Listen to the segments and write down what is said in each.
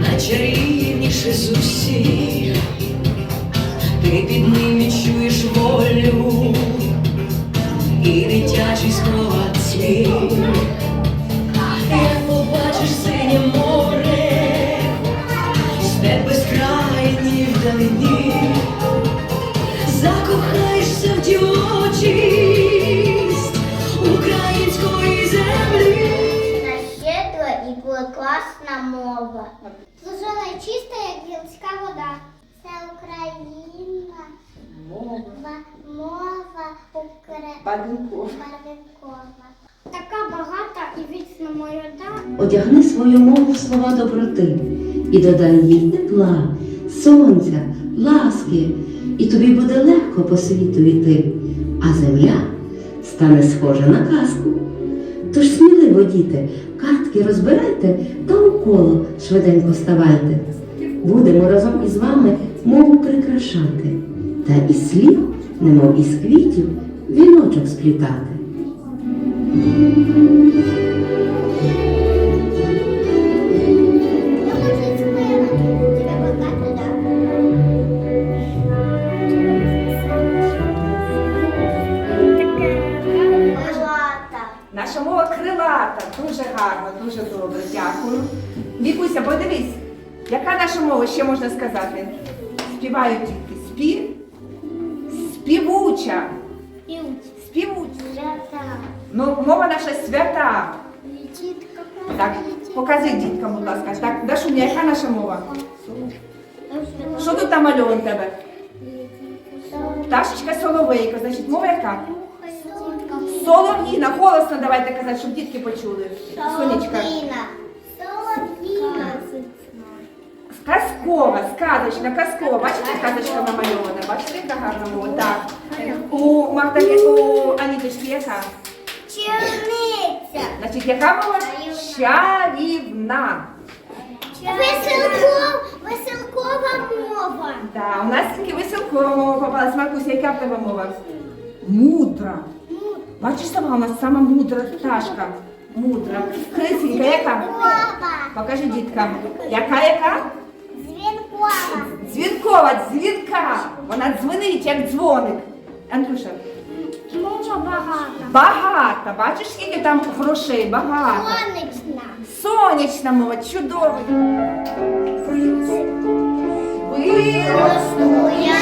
найчарівніше з усіх, класна мова. Служила чиста, як гірська вода. Це Україна. Мова. Мова Україна. Така багата і вічна молода. Одягни свою мову в слова доброти і додай їй тепла, сонця, ласки, і тобі буде легко по світу йти, а земля стане схожа на казку. Тож сміливо, діти, картки розбирайте та у коло швиденько ставайте. Будемо разом із вами мову прикрашати, та із слів, немов із квітів, віночок сплітати. Подивись, яка наша мова ще можна сказати? Співають дітки. Спів... Співуча. Співуча. Ну, мова наша свята. Так, покажи діткам, будь ласка. Так, Дашуня, яка наша мова? Що тут намальовано тебе? Пташечка соловейка, значить, мова яка? Солов'їна, голосно давайте казати, щоб дітки почули. Сонечка. Казкова, сказочна, казкова. Бачите, казочка намальована? Бачите, яка гарна мова? Так. У Магдалі, у Аніточки яка? Черниця. Значить, яка мова? Чарівна. Веселкова, веселкова мова. Да, у нас тільки веселкова мова попалась. Маркуся, яка в тебе мова? Мудра. Бачиш, сама у нас сама мудра пташка. Мудра. Крисенька, яка? Покажи діткам. Яка яка? Дзвінкова. Дзвінкова, дзвінка. Вона дзвонить, як дзвоник. Андрюша, Мова багата. багата. Бачиш, скільки там грошей? Багато. Сонячна. Сонячна мова, чудова. Виросту я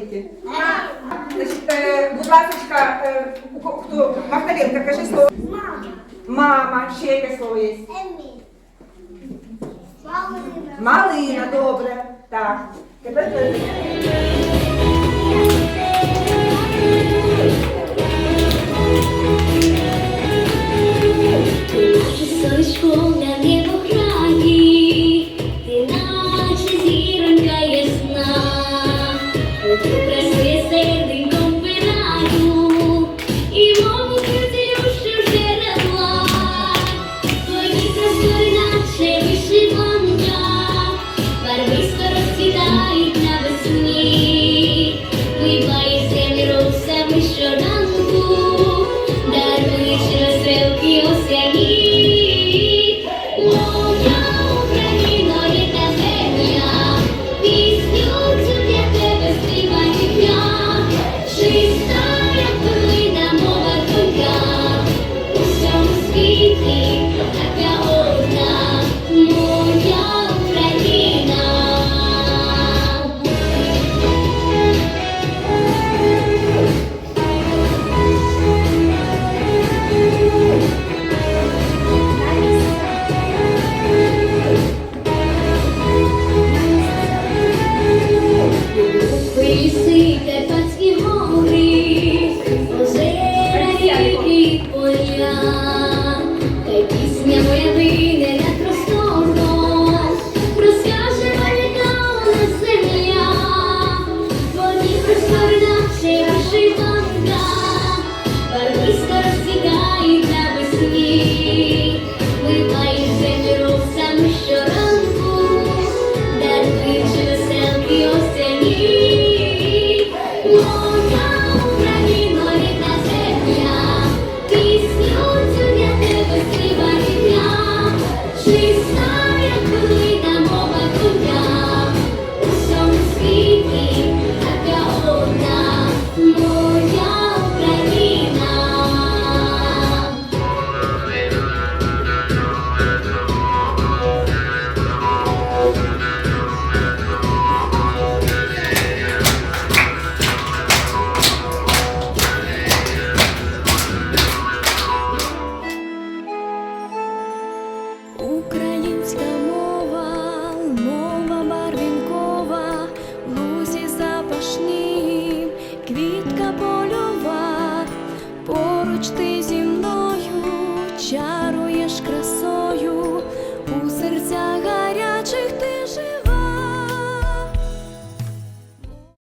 Значит, Значить, Будь ласка, хто э, Магдалинка, кажи слово. Мама. Мама, ще яке слово є? Малина. Малина, добре. Так. Тепер.